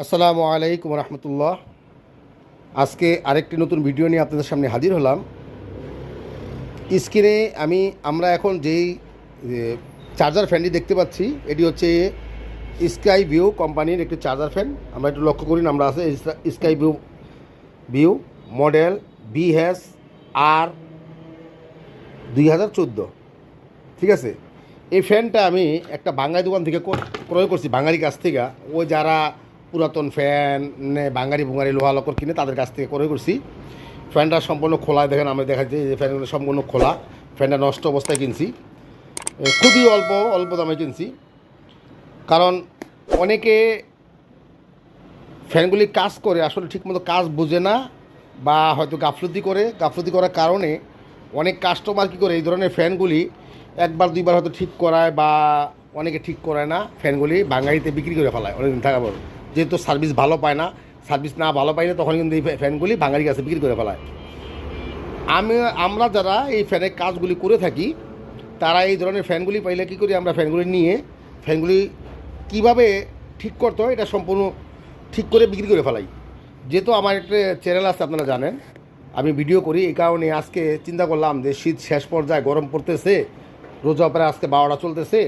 আসসালামু আলাইকুম রহমতুল্লাহ। আজকে আরেকটি নতুন ভিডিও নিয়ে আপনাদের সামনে হাজির হলাম। স্ক্রিনে আমি, আমরা এখন যেই চার্জার ফ্যানটি দেখতে পাচ্ছি, এটি হচ্ছে স্কাই ভিউ কোম্পানির একটি চার্জার ফ্যান। আমরা একটু লক্ষ্য করি, আমরা আছে sky view view model B BS আর দুই হাজার চোদ্দ। ঠিক আছে? এই ফ্যানটা আমি একটা বাঙালি দোকান থেকে ক্রয় করছি বাঙালির কাছ থেকে। ও যারা পুরাতন ফ্যান বাঙালি বুঙালি লোহা লকর কিনে তাদের কাছ থেকে করে করছি। ফ্যানটা সম্পূর্ণ খোলা দেখেন আমি দেখাচ্ছি যে ফ্যানগুলো সম্পূর্ণ খোলা। ফ্যানটা নষ্ট অবস্থায় কিনছি। খুবই অল্প অল্প দামে কিনছি। কারণ অনেকে ফ্যানগুলি কাজ করে, আসলে ঠিকমতো কাজ বোঝে না বা হয়তো গাফলতি করে। গাফলতি করার কারণে অনেক কাস্টমার কী করে, এই ধরনের ফ্যানগুলি একবার, দুইবার হয়তো ঠিক করায় বা অনেকে ঠিক করায় না। ফ্যানগুলি বাঙালিতে বিক্রি করে ফেলায়, অনেকদিন থাকার পর। যেহেতু সার্ভিস ভালো পায় না, সার্ভিস না ভালো পায় না তখন কিন্তু এই ফ্যানগুলি বাঙালির কাছে বিক্রি করে ফেলায়। আমি, আমরা যারা এই ফ্যানের কাজগুলি করে থাকি, তারা এই ধরনের ফ্যানগুলি পাইলে কী করি আমরা ফ্যানগুলি নিয়ে, ফ্যানগুলি কীভাবে ঠিক করতে হয় এটা সম্পূর্ণ ঠিক করে বিক্রি করে ফেলাই। যেহেতু আমার একটা চ্যানেল আছে, আপনারা জানেন, আমি ভিডিও করি, এই কারণে আজকে চিন্তা করলাম যে শীত শেষ পর্যায়ে গরম পড়তেছে, রোজা প্রায় আজকে বারোটা চলতেছে,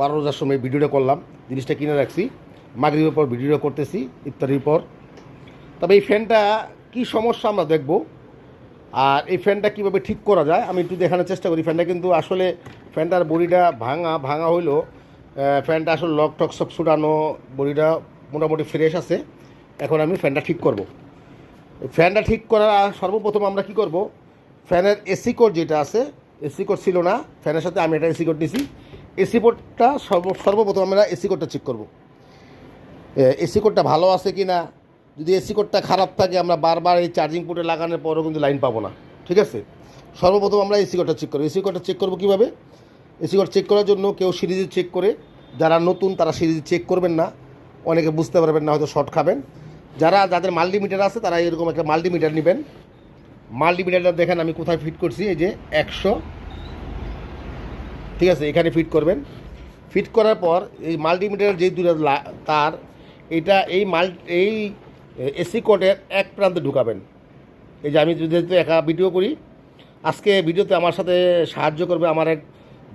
বারো রোজার সময় ভিডিওটা করলাম, জিনিসটা কিনে রাখছি। মাগরিবের পর ভিডিও করতেছি ইত্যাদির পর। তবে এই ফ্যানটা কি সমস্যা আমরা দেখব। আর এই ফ্যানটা কীভাবে ঠিক করা যায়, আমি একটু দেখানোর চেষ্টা করি। ফ্যানটা কিন্তু আসলে ফ্যানটার বডিটা ভাঙা ভাঙা হইল ফ্যানটা আসলে লক টক সব ছুটানো, বডিটা মোটামুটি ফ্রেশ আছে। এখন আমি ফ্যানটা ঠিক করব। ফ্যানটা ঠিক করার সর্বপ্রথম আমরা কি করব, ফ্যানের এসি কোড যেটা আছে এসি কোড ছিল না, ফ্যানের সাথে আমি একটা এসি কোড নিছি। এসি কোডটা সর্ব, সর্বপ্রথম আমরা এসি কোডটা চেক করব। এসি কোডটা ভালো আছে কি না যদি এসি কোডটা খারাপ থাকে, আমরা বারবার এই চার্জিং পোর্টে লাগানোর পরও কিন্তু লাইন পাবো না। ঠিক আছে? সর্বপ্রথম আমরা এসি কোডটা চেক করব। এসি কোডটা চেক করব কীভাবে? এসি কোড চেক করার জন্য কেউ সিরিজে চেক করে, যারা নতুন তারা সিরিজে চেক করবেন না। অনেকে বুঝতে পারবেন না, হয়তো শর্ট খাবেন। যারা, যাদের মাল্টিমিটার আছে, তারা এরকম একটা মাল্টিমিটার নেবেন। মাল্টিমিটারটা দেখেন, আমি কোথায় ফিট করছি? এই যে একশো। ঠিক আছে? এখানে ফিট করবেন। ফিট করার পর এই মাল্টিমিটারের যে দুটো তার এটা এই মাল, এই এসি কোডের এক প্রান্তে ঢুকাবেন। এই যে আমি যেহেতু একা ভিডিও করি, আজকে ভিডিওতে আমার সাথে সাহায্য করবে আমার এক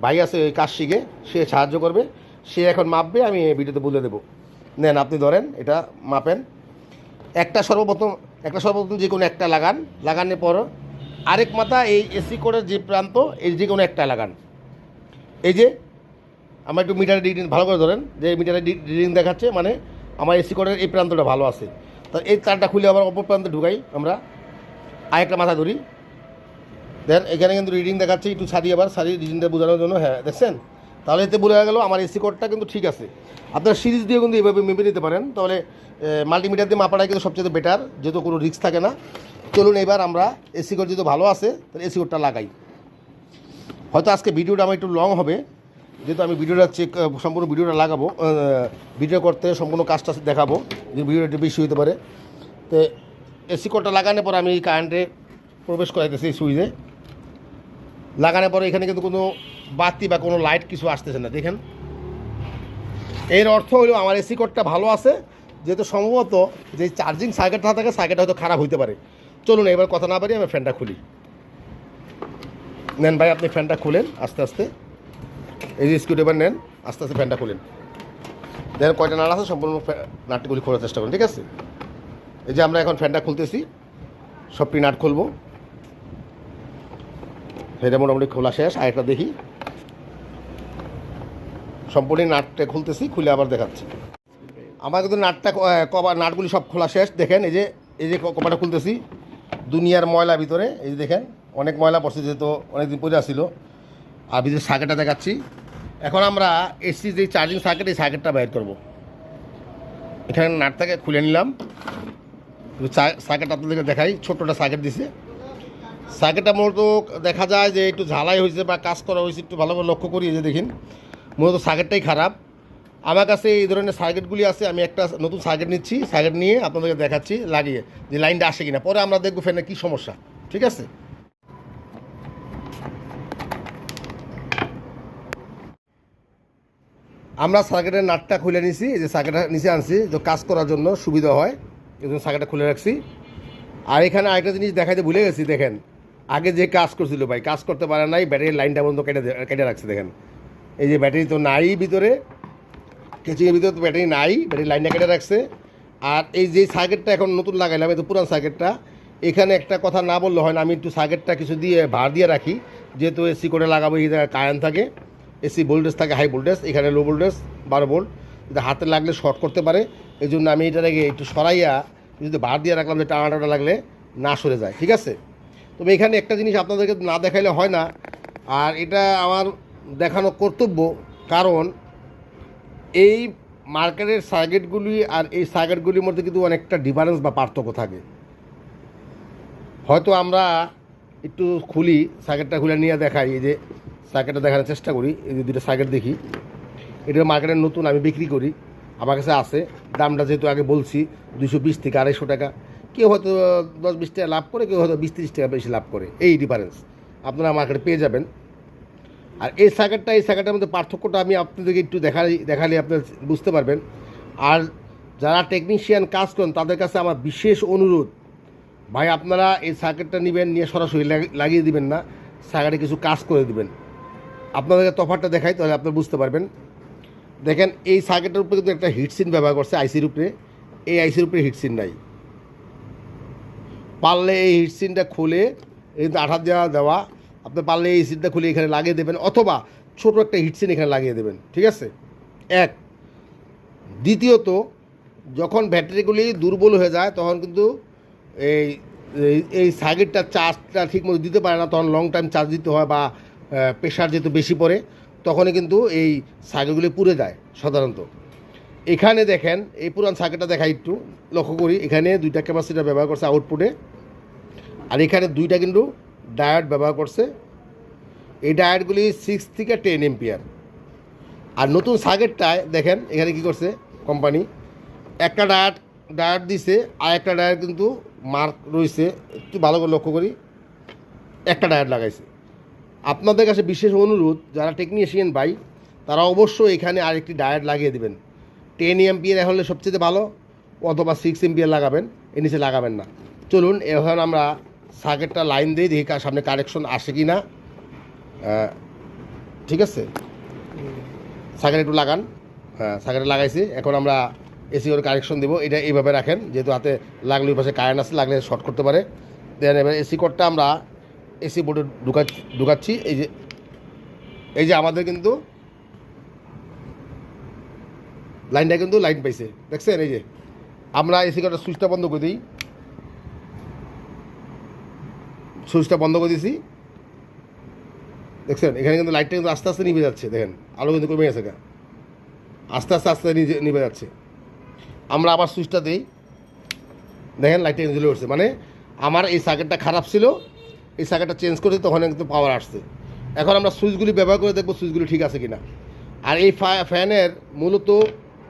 ভাই আছে ওই কাজ শিখে সে সাহায্য করবে। সে এখন মাপবে, আমি ভিডিওতে বলে দেবো। নেন, আপনি ধরেন, এটা মাপেন। একটা সর্বপ্রথম একটা সর্বপ্রথম যে কোনো একটা লাগান। লাগানোর পর আরেক মাথা এই এসি কোডের যে প্রান্ত, এই যে কোনো একটা লাগান। এই যে, আমার একটু মিটারের রিডিং ভালো করে ধরেন, যে মিটারের রিডিং দেখাচ্ছে মানে আমার এসি কোডের এই প্রান্তটা ভালো আছে। তা এই তারটা খুলে আবার অপর প্রান্তে ঢুকাই আমরা। আরেকটা মাথা ধরি। দেন এখানে কিন্তু রিডিং দেখাচ্ছে, একটু ছাড়িয়ে আবার ছাড়িয়ে রিডিংটা বোঝানোর জন্য। হ্যাঁ দেখছেন? তাহলে এতে বোঝা গেল আমার এসি কোডটা কিন্তু ঠিক আছে। আপনারা সিরিজ দিয়ে কিন্তু এভাবে মেপে নিতে পারেন। তাহলে মাল্টিমিটার দিয়ে মাপাটাই কিন্তু সবচেয়ে বেটার যেহেতু কোনো রিস্ক থাকে না। চলুন এবার আমরা এসি কোড যেহেতু ভালো আছে, তাহলে এসি কোডটা লাগাই। হয়তো আজকে ভিডিওটা আমার একটু লং হবে। যেহেতু আমি ভিডিওটা চেক সম্পূর্ণ ভিডিওটা লাগাবো ভিডিও করতে সম্পূর্ণ কাজটা দেখাবো, যে ভিডিওটা একটু বেশি হতে পারে। তো এসি কোডটা লাগানোর পর আমি এই কারেন্টে প্রবেশ করাইতেছি এই সুইচে। লাগানোর পরে এখানে কিন্তু কোনো বাতি বা কোনো লাইট কিছু আসতেছে না, দেখেন। এর অর্থ হলো আমার এসি কোডটা ভালো আছে, যেহেতু সম্ভবত যে চার্জিং সার্কিটটা থাকে সার্কিটটা হয়তো খারাপ হইতে পারে। চলুন এবার কথা না পারি আমি ফ্যানটা খুলি। নেন ভাই, আপনি ফ্যানটা খুলেন আস্তে আস্তে। এই যে স্ক্রুড্রাইভার নেন আস্তে আস্তে ফ্যানটা খুলেন। দেখেন কয়টা নাট আছে সম্পূর্ণ নাটগুলি খোলার চেষ্টা করুন ঠিক আছে? এই যে আমরা এখন ফ্যানটা খুলতেছি সবটি নাট খুলবো। এটা মোটামুটি খোলা শেষ আরেকটা দেখি। সম্পূর্ণ নাটটা খুলতেছি খুলে আবার দেখাচ্ছি। আমার কিন্তু নাটটা ক- আহ, কভার নাটগুলি সব খোলা শেষ দেখেন এই যে এই যে ক- কভারটা খুলতেছি। দুনিয়ার ময়লা ভিতরে এই যে দেখেন অনেক ময়লা পড়ছে যেহেতু অনেকদিন পরে আসছিল। আর ভিতরে সার্কেটটা দেখাচ্ছি। এখন আমরা এসি যে চার্জিং সার্কেট এই সার্কেটটা বাইর করব। এখানে নাটটাকে খুলে নিলাম। সার্কিট আপনাদেরকে দেখাই, ছোট্টটা সার্কেট দিছে। সার্কেটটা মূলত দেখা যায় যে একটু ঝালাই হয়েছে বা কাজ করা হয়েছে, একটু ভালোভাবে লক্ষ্য করি যে দেখেন। মূলত সার্কিটটাই খারাপ। আমার কাছে এই ধরনের সার্কিটগুলি আছে, আমি একটা নতুন সার্কিট নিচ্ছি। সার্কিট নিয়ে আপনাদেরকে দেখাচ্ছি, লাগিয়ে যে লাইনটা আসে কিনা। পরে আমরা দেখব ফ্যানের কী সমস্যা, ঠিক আছে? আমরা সার্কিটের নাটটা খুলে নিছি, এই যে সার্কিটটা নিচে আনছি, তো কাজ করার জন্য সুবিধা হয়। এই জন্য সার্কিটটা খুলে রাখছি। আর এখানে আরেকটা জিনিস দেখাইতে ভুলে গেছি, দেখেন। আগে যে কাজ করছিল ভাই, কাজ করতে পারে নাই, ব্যাটারির লাইনটা বন্ধ কেটে কেটে রাখছে, দেখেন। এই যে ব্যাটারি তো নাই ভিতরে কেচিংয়ের ভিতরে তো ব্যাটারি নাই ব্যাটারি লাইনটা কেটে রাখছে। আর এই যে সার্কিটটা এখন নতুন লাগাইলাম, এই তো পুরান সার্কিটটা, এখানে একটা কথা না বললে হয় না, আমি একটু সার্কিটটা কিছু দিয়ে ভার দিয়ে রাখি, যেহেতু এসি করে লাগাবো, এই জায়গায় কারেন্ট থাকে। এসি ভোল্টেজ থাকে হাই ভোল্টেজ এখানে লো ভোল্টেজ বারো ভোল্ট যদি হাতে লাগলে শর্ট করতে পারে এই জন্য আমি এটা এটাকে একটু সরাইয়া যদি ভার দিয়ে রাখলাম যে টানা টানা লাগলে না সরে যায়, ঠিক আছে? তবে এখানে একটা জিনিস আপনাদেরকে না দেখাইলে হয় না, আর এটা আমার দেখানো কর্তব্য, কারণ এই মার্কেটের সার্কিটগুলি আর এই সার্কিটগুলির মধ্যে কিন্তু অনেকটা ডিফারেন্স বা পার্থক্য থাকে। হয়তো আমরা একটু খুলি সার্কিটটা খুলে নিয়ে দেখাই যে সার্কিটটা দেখানোর চেষ্টা করি, এই যে দুটো সার্কিট দেখি। এটা মার্কেটের নতুন আমি বিক্রি করি, আমার কাছে আছে। দামটা যেহেতু আগে বলছি দুশো বিশ থেকে আড়াইশো টাকা। কেউ হয়তো দশ বিশ টাকা লাভ করে, কেউ হয়তো বিশ তিরিশ টাকা বেশি লাভ করে। এই ডিফারেন্স আপনারা মার্কেটে পেয়ে যাবেন। আর এই সার্কিটটা, এই সার্কিটের মধ্যে পার্থক্যটা আমি আপনাদেরকে একটু দেখাই, দেখালে আপনার বুঝতে পারবেন। আর যারা টেকনিশিয়ান কাজ করেন, তাদের কাছে আমার বিশেষ অনুরোধ, ভাই আপনারা এই সার্কিটটা নেবেন, নিয়ে সরাসরি লাগিয়ে দিবেন না। সার্কিটে কিছু কাজ করে দিবেন। আপনাদেরকে তফাতটা দেখাই, তাহলে আপনারা বুঝতে পারবেন। দেখেন, এই সার্কিটের উপরে কিন্তু একটা হিটসিন ব্যবহার করছে আইসির উপরে এই আইসির উপরে হিটসিন নাই। পারলে এই হিটসিনটা খুলে কিন্তু আঠা দেওয়া দেওয়া, আপনি পারলে এই সিটটা খুলে এখানে লাগিয়ে দেবেন, অথবা ছোট একটা হিটসিন এখানে লাগিয়ে দেবেন, ঠিক আছে? এক। দ্বিতীয়ত, যখন ব্যাটারিগুলি দুর্বল হয়ে যায়, তখন কিন্তু এই- এই সার্কিটটা চার্জটা ঠিকমতো দিতে পারে না, তখন লং টাইম চার্জ দিতে হয় বা প্রেশার যেহেতু বেশি পড়ে, তখনই কিন্তু এই সার্কিটগুলি পুড়ে যায় সাধারণত। এখানে দেখেন, এই পুরান সার্কিটটা দেখা একটু, লক্ষ্য করি, এখানে দুইটা ক্যাপাসিটার ব্যবহার করছে আউটপুটে আর এখানে দুইটা কিন্তু ডায়োড ব্যবহার করছে। এই ডায়োডগুলি সিক্স থেকে টেন এম্পিয়ার আর নতুন সার্কিটটায় দেখেন, এখানে কি করছে কোম্পানি একটা ডায়োড ডায়োড দিছে, আর একটা ডায়োড কিন্তু মার্ক রয়েছে, একটু ভালো করে লক্ষ্য করি, একটা ডায়োড লাগাইছে। আপনাদের কাছে বিশেষ অনুরোধ, যারা টেকনিশিয়ান ভাই, তারা অবশ্যই এখানে আরেকটি ডায়োড লাগিয়ে দেবেন। টেন এমপিয়ার হলে সবচেয়ে ভালো, অথবা সিক্স এমপিয়ার লাগাবেন, এর নিচে লাগাবেন না। চলুন, এখন আমরা সার্কিটটা লাইন দিয়ে দেখি কার সামনে কারেকশন আসে কি না ঠিক আছে? সার্কিট একটু লাগান। হ্যাঁ সার্কিটে লাগাইছি। এখন আমরা এসি করে কানেকশন দেবো। এটা এইভাবে রাখেন, যেহেতু হাতে লাগলে ওই পাশে কারেন্ট আছে, লাগলে শর্ট করতে পারে। দেন এবার এসি কোডটা আমরা এসি বোর্ডে ঢুকা ঢুকাচ্ছি। এই যে এই যে আমাদের কিন্তু লাইনটা কিন্তু লাইন পাইছে। দেখছেন? এই যে, আমরা এসি কোডের সুইচটা বন্ধ করে দিই। সুইচটা বন্ধ করে দিয়েছি দেখছেন? এখানে কিন্তু লাইটটা কিন্তু আস্তে আস্তে নিভে যাচ্ছে। দেখেন, আলো কিন্তু কমে গেছে আস্তে আস্তে আস্তে নিভে যাচ্ছে। আমরা আবার সুইচটা দিই। দেখেন, লাইটটা কিন্তু জ্বলে উঠছে। মানে আমার এই সার্কিটটা খারাপ ছিল। এই সার্কিটটা চেঞ্জ করেছি, তখন কিন্তু পাওয়ার আসছে। এখন আমরা সুইচগুলি ব্যবহার করে দেখব সুইচগুলি ঠিক আছে কিনা। আর এই ফ্যানের মূলত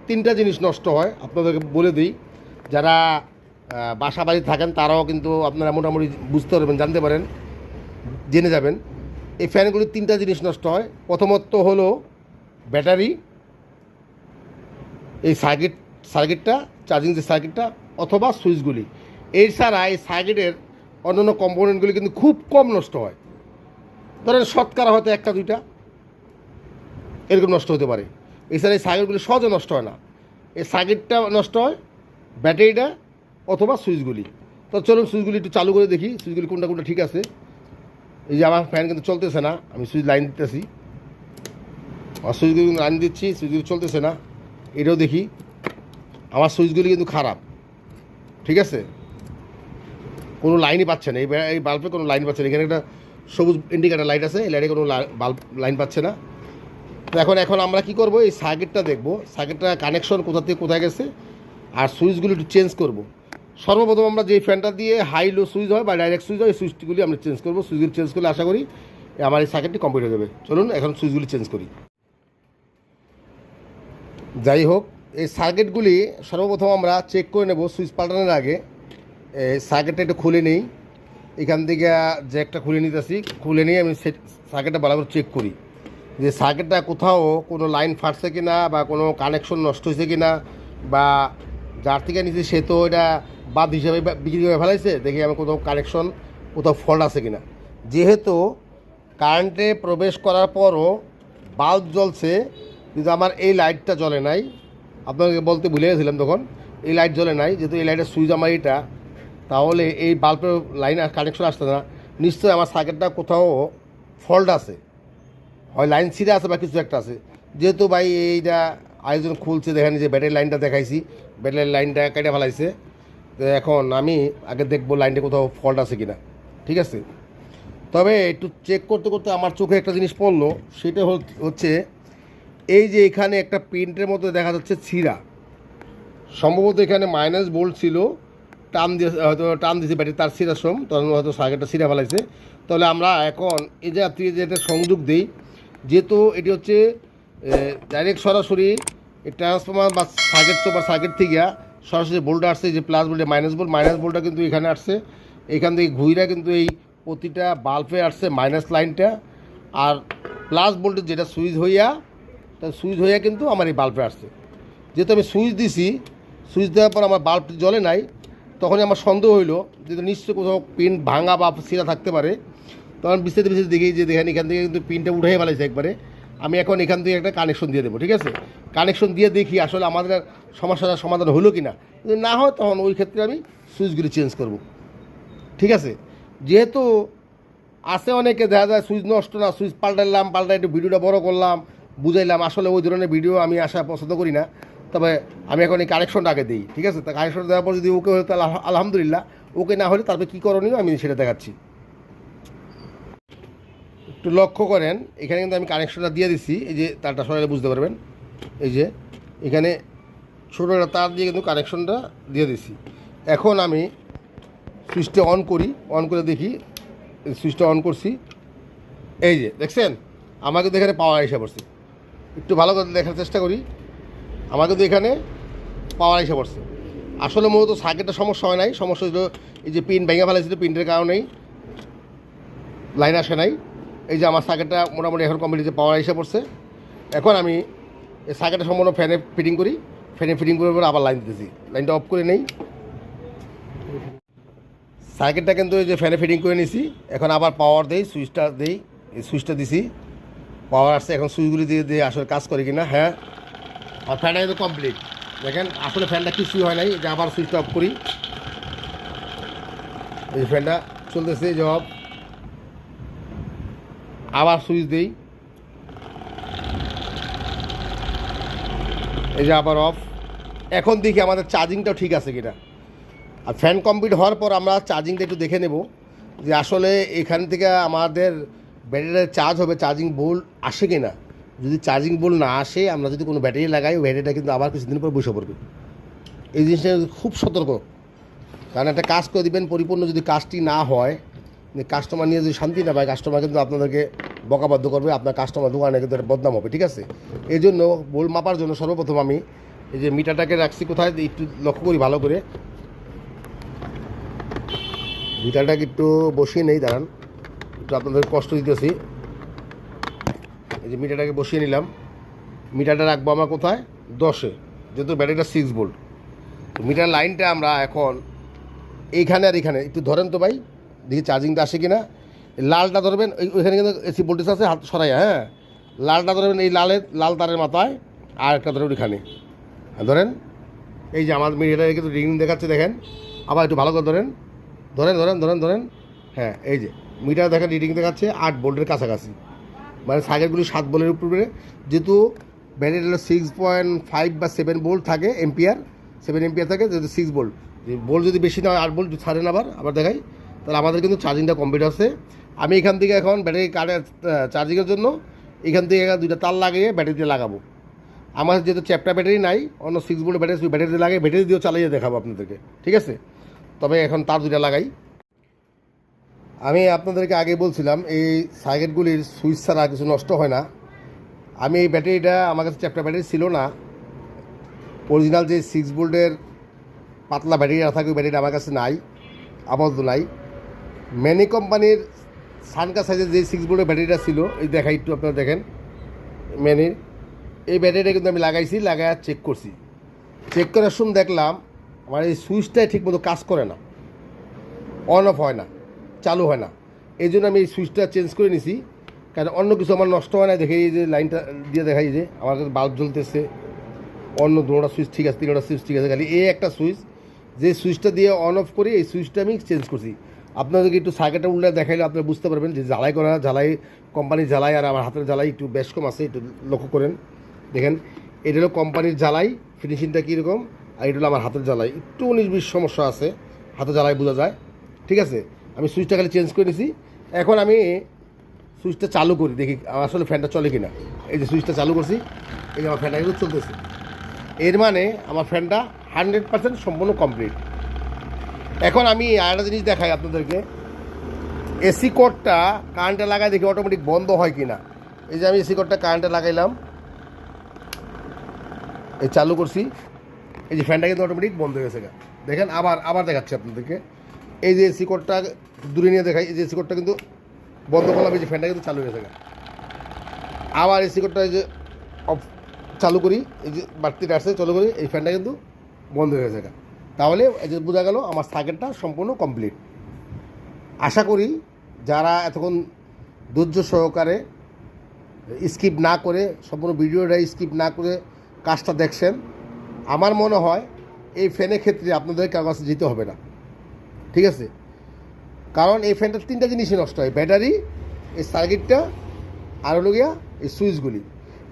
তিনটা জিনিস নষ্ট হয়, আপনাদেরকে বলে দিই। যারা বাসা বাড়ি থাকেন, তারাও কিন্তু আপনারা মোটামুটি বুঝতে পারবেন, জানতে পারেন, জেনে যাবেন। এই ফ্যানগুলির তিনটা জিনিস নষ্ট হয়। প্রথমত হলো ব্যাটারি, এই সার্কিট সার্কিটটা চার্জিং যে সার্কিটটা অথবা সুইচগুলি এই ছাড়া এই সার্কিটের অন্যান্য কম্পোনেন্টগুলি কিন্তু খুব কম নষ্ট হয়। ধরেন শতকরা হয়তো একটা, দুইটা। এরকম নষ্ট হতে পারে। এছাড়া এই সার্কিটগুলি সহজে নষ্ট হয় না। এই সার্কিটটা নষ্ট হয় ব্যাটারিটা অথবা সুইচগুলি। তো চলুন সুইচগুলি একটু চালু করে দেখি, সুইচগুলি কোনটা কোনটা ঠিক আছে। এই যে আমার ফ্যান কিন্তু চলতেছে না, আমি সুইচ লাইন দিতেছি। আমার সুইচগুলি লাইন দিচ্ছি, সুইচগুলি চলতেছে না। এটাও দেখি। আমার সুইচগুলি কিন্তু খারাপ। ঠিক আছে? কোনো লাইনই পাচ্ছে না। এই এই বাল্বে কোনো লাইন পাচ্ছে না। এখানে একটা সবুজ ইন্ডিকেটার লাইট আছে এই লাইটে কোনো বাল্ব লাইন পাচ্ছে না। তো এখন এখন আমরা কি করব? এই সার্কিটটা দেখব। সার্কিটটা কানেকশন কোথা থেকে কোথায় গেছে, আর সুইচগুলি একটু চেঞ্জ করব। সর্বপ্রথম আমরা যে ফ্যানটা দিয়ে হাই লো সুইচ হয় বা ডাইরেক্ট সুইচ হয়, এই সুইচগুলি আমরা চেঞ্জ করব। সুইচগুলি চেঞ্জ করলে আশা করি আমার এই সার্কিটটি কমপ্লিট হয়ে যাবে। চলুন, এখন সুইচগুলি চেঞ্জ করি। যাই হোক, এই সার্কিটগুলি সর্বপ্রথম আমরা চেক করে নেব সুইচ পাল্টানোর আগে। সার্কিটটা একটু খুলে নিই। এখান থেকে জ্যাকটা খুলে নিতেছি, খুলে নিয়ে আমি সার্কিটটা ভালো করে চেক করি। যে সার্কিটটা কোথাও কোনো লাইন ফাটছে কি না বা কোনো কানেকশন নষ্ট হয়েছে কি না বা যার থেকে নিচে সে তো এটা বাদ হিসাবে বিক্রি করে ফেলাইছে, দেখি আমি কোথাও কানেকশন কোথাও ফল্ট আছে কি না যেহেতু কারেন্টে প্রবেশ করার পরও বাল্ব জ্বলছে, কিন্তু আমার এই লাইটটা জ্বলে নাই। আপনাকে বলতে ভুলে গেছিলাম তখন, এই লাইট জ্বলে নাই, যেহেতু এই লাইটের সুইচ আমার এটা তাহলে এই বাল্বের লাইন আর কানেকশন আসতে না। নিশ্চয়ই আমার সার্কিটটা কোথাও ফল্ট আছে। হয় লাইন ছিঁড়ে আছে বা কিছু একটা আছে। যেহেতু ভাই এইটা আয়োজন খুলছে, দেখেন যে ব্যাটারি লাইনটা দেখাইছি। ব্যাটারি লাইনটা কেটে ফেলাইছে। তো এখন আমি আগে দেখব লাইনটা কোথাও ফল্ট আছে কিনা। ঠিক আছে? তবে একটু চেক করতে করতে আমার চোখে একটা জিনিস পড়ল, সেটা হচ্ছে এই যে এখানে একটা প্রিন্টের মধ্যে দেখা যাচ্ছে ছিঁড়া। সম্ভবত এখানে মাইনাস বোল্ট ছিল। টান দিয়ে, হয়তো টান দিয়েছে ব্যাটারি, তার সম তখন হয়তো সার্কিটটা ছিঁড়া ফেলাইছে। তাহলে আমরা এখন এই যে আপনি যে এটা সংযোগ দিই, যেহেতু এটি হচ্ছে ডাইরেক্ট সরাসরি ট্রান্সফর্মার বা সার্কিট তো বা সার্কিট থেকে সরাসরি বোল্টটা আসছে যে প্লাস বোল্টে মাইনাস বোল্ট মাইনাস বোল্টটা কিন্তু এখানে আসছে। এখান থেকে ঘুইরা কিন্তু এই প্রতিটা বাল্বে আসছে মাইনাস লাইনটা আর প্লাস বোল্টের যেটা সুইচ হইয়া, তা সুইচ হইয়া কিন্তু আমার এই বাল্বে আসছে। যেহেতু আমি সুইচ দিছি সুইচ দেওয়ার পর আমার বাল্বটি জ্বলে নাই তখনই আমার সন্দেহ হইল যে নিশ্চয়ই কোথাও পিন ভাঙা বা ছিঁড়া থাকতে পারে। তখন বিস্তারিত বিস্তারিত দেখি যে দেখেন এখান থেকে কিন্তু পিনটা উঠে ফেলাইছে একবারে। আমি এখন এখান থেকে একটা কানেকশন দিয়ে দেবো, ঠিক আছে? কানেকশন দিয়ে দেখি আসলে আমাদের আর সমস্যাটার সমাধান হলো কি না যদি না হয় তখন ওই ক্ষেত্রে আমি সুইচগুলি চেঞ্জ করব। ঠিক আছে? যেহেতু আছে অনেকে, দেখা যায় সুইচ নষ্ট না সুইচ পাল্টাইলাম, পাল্টাই একটু ভিডিওটা বড় করলাম, বুঝাইলাম। আসলে ওই ধরনের ভিডিও আমি আসা পছন্দ করি না। তবে আমি এখন এই কারেকশনটা আগে দিই, ঠিক আছে? তা কারেকশন দেওয়ার পর যদি ওকে হয়ে তাহলে আলহামদুলিল্লাহ। ওকে না হলে তারপরে কী করণীয় আমি সেটা দেখাচ্ছি। একটু লক্ষ্য করেন, এখানে কিন্তু আমি কানেকশনটা দিয়ে দিছি, এই যে তারটা সরালে বুঝতে পারবেন। এই যে এখানে ছোটো একটা তার দিয়ে কিন্তু কানেকশনটা দিয়ে দিছি। এখন আমি সুইচটা অন করি, অন করে দেখি, সুইচটা অন করছি। এই যে, দেখছেন? আমার কিন্তু এখানে পাওয়ার এসে পড়ছে। একটু ভালো করে দেখার চেষ্টা করি। আমার তো এখানে পাওয়ার এসে পড়ছে। আসলে মূলত সার্কিটের সমস্যা হয় নাই, সমস্যা হলো এই যে পিন ভেঙে ফেলাইছিল পিনটার কারণেই লাইন আসে নাই। এই যে আমার সার্কিটটা মোটামুটি এখন কমপ্লিটে পাওয়ার এসে পড়ছে। এখন আমি এই সার্কিটটা সম্পূর্ণ ফ্যানে ফিটিং করি। ফ্যানে ফিটিং করার পর আবার লাইন দিতেছি। লাইনটা অফ করে নেই। সার্কিটটা কিন্তু এই যে ফ্যানে ফিটিং করে নিছি। এখন আবার পাওয়ার দেই সুইচটা দেই, এই সুইচটা দিছি। পাওয়ার আসছে, এখন সুইচগুলি দিয়ে দিয়ে আসলে কাজ করে কিনা হ্যাঁ। আর ফ্যানটা কিন্তু কমপ্লিট দেখেন, আসলে ফ্যানটা কিছুই হয় নাই, যে আবার সুইচটা অফ করি। এই ফ্যানটা চলতেছে অফ আবার সুইচ দিই। এই যে আবার অফ এখন দেখি আমাদের চার্জিংটাও ঠিক আছে কিনা। আর ফ্যান কমপ্লিট হওয়ার পর আমরা চার্জিংটা একটু দেখে নেব, যে আসলে এখান থেকে আমাদের ব্যাটারিটা চার্জ হবে চার্জিং বোল আসে কি না যদি চার্জিং বোল না আসে, আমরা যদি কোনো ব্যাটারি লাগাই, ওই ব্যাটারিটা কিন্তু আবার কিছুদিন পর বসে পড়বে। এই জিনিসটা খুব সতর্ক। কারণ একটা কাজ করে দিবেন, পরিপূর্ণ যদি কাজটি না হয় কাস্টমার নিয়ে যদি শান্তি না পায় কাস্টমার কিন্তু আপনাদেরকে বকাবাধ্য করবে, আপনার কাস্টমার দোকানে কিন্তু একটা বদনাম হবে, ঠিক আছে? এই জন্য বোল মাপার জন্য সর্বপ্রথম আমি এই যে মিটারটাকে রাখছি কোথায় একটু লক্ষ্য করি ভালো করে। মিটারটাকে একটু বসিয়ে নেই, দাঁড়ান। একটু আপনাদের কষ্ট দিতেছি। এই যে মিটারটাকে বসিয়ে নিলাম। মিটারটা রাখব আমরা কোথায়? দশে যেহেতু ব্যাটারিটা সিক্স ভোল্ট তো মিটার লাইনটা আমরা এখন এইখানে আর এখানে। একটু ধরেন তো ভাই দেখি চার্জিংটা আসে কি না লালটা ধরবেন ওই- ওইখানে কিন্তু এসি ভোল্টেজ আছে হাত সরাই হ্যাঁ। লালটা ধরবেন এই লালের লাল তারের মাথায় আর একটা ধরবেন হ্যাঁ, ধরেন এই যে আমার মিটারে কিন্তু রিং দেখাচ্ছে দেখেন। আবার একটু ভালো করে ধরেন। ধরেন ধরেন ধরেন ধরেন। হ্যাঁ এই যে মিটার দেখেন রিডিং দেখাচ্ছে আট ভোল্টের কাছাকাছি। মানে সাইকেলগুলি সাত বোল্টের উপরে যেহেতু ব্যাটারিটা সিক্স পয়েন্ট ফাইভ বা সেভেন বোল্ট থাকে এম্পিয়ার সেভেন এম্পিয়ার থাকে, যেহেতু সিক্স ভোল্ট ভোল্ট যদি বেশি না হয়, আট ভোল্ট ছাড়েন আবার আবার দেখাই। তাহলে আমাদের কিন্তু চার্জিংটা কমপ্লিট আছে। আমি এখান থেকে এখন ব্যাটারি কার্ডের চার্জিংয়ের জন্য এখান থেকে দুইটা তার লাগিয়ে ব্যাটারিতে লাগাবো। আমার যেহেতু চ্যাপ্টার ব্যাটারি নাই, অন্য সিক্স ভোল্ট ব্যাটারি, ব্যাটারিতে লাগে ব্যাটারি দিয়েও চালিয়ে দেখাবো আপনাদেরকে। ঠিক আছে? তবে এখন তার দুইটা লাগাই। আমি আপনাদেরকে আগে বলছিলাম, এই সার্কিটগুলির সুইচ ছাড়া কিছু নষ্ট হয় না। আমি এই ব্যাটারিটা, আমার কাছে চ্যাপ্টার ব্যাটারি ছিল না। অরিজিনাল যে সিক্স ভোল্টের পাতলা ব্যাটারি না থাকে, ওই ব্যাটারিটা আমার কাছে নাই, আপাতত নাই। ম্যানি কোম্পানির সানকা সাইজের যে সিক্স ভোল্টের ব্যাটারিটা ছিল, এই দেখাই একটু আপনারা দেখেন ম্যানের এই ব্যাটারিটা কিন্তু আমি লাগাইছি লাগাই চেক করছি। চেক করার সময় দেখলাম, আমার এই সুইচটাই ঠিকমতো কাজ করে না। অন অফ হয় না। চালু হয় না। এই জন্য আমি এই সুইচটা চেঞ্জ করে নিছি। কারণ অন্য কিছু আমার নষ্ট হয় না। দেখে এই যে লাইনটা দিয়ে দেখাই যে, আমার কাছে বাল্ব জ্বলতেছে। অন্য দুটা সুইচ ঠিক আছে, তিনটা সুইচ ঠিক আছে। খালি এই একটা সুইচ, যে সুইচটা দিয়ে অন অফ করি এই সুইচটা আমি চেঞ্জ করছি। আপনাদেরকে একটু সার্কিটটা উল্টে দেখাইলে আপনারা বুঝতে পারবেন যে জ্বালাই করা, জ্বালাই কোম্পানির জ্বালাই আর আমার হাতের জ্বালাই একটু বেশ কম আছে, একটু লক্ষ্য করেন। দেখেন, এটা হলো কোম্পানির জ্বালাই ফিনিশিংটা কীরকম, আর এটা হলো আমার হাতের জ্বালাই। একটু উনিশ বিশ সমস্যা আছে, হাতের জ্বালাই বোঝা যায়। ঠিক আছে? আমি সুইচটা খালি চেঞ্জ করে নিছি। এখন আমি সুইচটা চালু করি, দেখি আসলে ফ্যানটা চলে কিনা। এই যে সুইচটা চালু করছি, এই যে আমার ফ্যানটা কিন্তু চলতেছে। এর মানে আমার ফ্যানটা হান্ড্রেড পার্সেন্ট সম্পূর্ণ কমপ্লিট এখন আমি আরেকটা জিনিস দেখাই আপনাদেরকে। এসি কোডটা কারেন্টে লাগাই দেখি অটোমেটিক বন্ধ হয় কি না এই যে আমি এসি কোডটা কারেন্টে লাগাইলাম। এই চালু করছি। এই যে ফ্যানটা কিন্তু অটোমেটিক বন্ধ হয়ে গেছে দেখেন, আবার আবার দেখাচ্ছি আপনাদেরকে। এই যে এসি কোডটা দূরে নিয়ে দেখাই, এই যে এসি কোডটা কিন্তু বন্ধ করলাম, এই যে ফ্যানটা কিন্তু চালু হয়ে থাকে। আবার এসি কোডটা এই যে অফ চালু করি, এই যে বাড়তিটা আসছে, চালু করি, এই ফ্যানটা কিন্তু বন্ধ হয়ে গা। তাহলে এই যে বোঝা গেল আমার সার্কিটটা সম্পূর্ণ কমপ্লিট আশা করি যারা এতক্ষণ ধৈর্য সহকারে স্কিপ না করে, সম্পূর্ণ ভিডিওটা স্কিপ না করে কাজটা দেখছেন, আমার মনে হয় এই ফ্যানের ক্ষেত্রে আপনাদের কাগজ যেতে হবে না ঠিক আছে? কারণ এই ফ্যানটার তিনটা জিনিসই নষ্ট হয়, ব্যাটারি, এই সার্কিটটা আর হলো গিয়া এই সুইচগুলি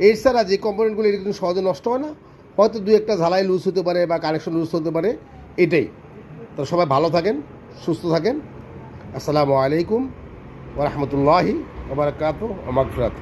এর ছাড়া যে কম্পোনেন্টগুলি এটা কিন্তু সহজে নষ্ট হয় না। হয়তো দু একটা ঝালাই লুজ হতে পারে বা কানেকশন লুজ হতে পারে, এটাই। তো সবাই ভালো থাকেন, সুস্থ থাকেন। আসসালামু আলাইকুম ওরহমতুল্লাহি ওবরাকাত মাগফিরাত।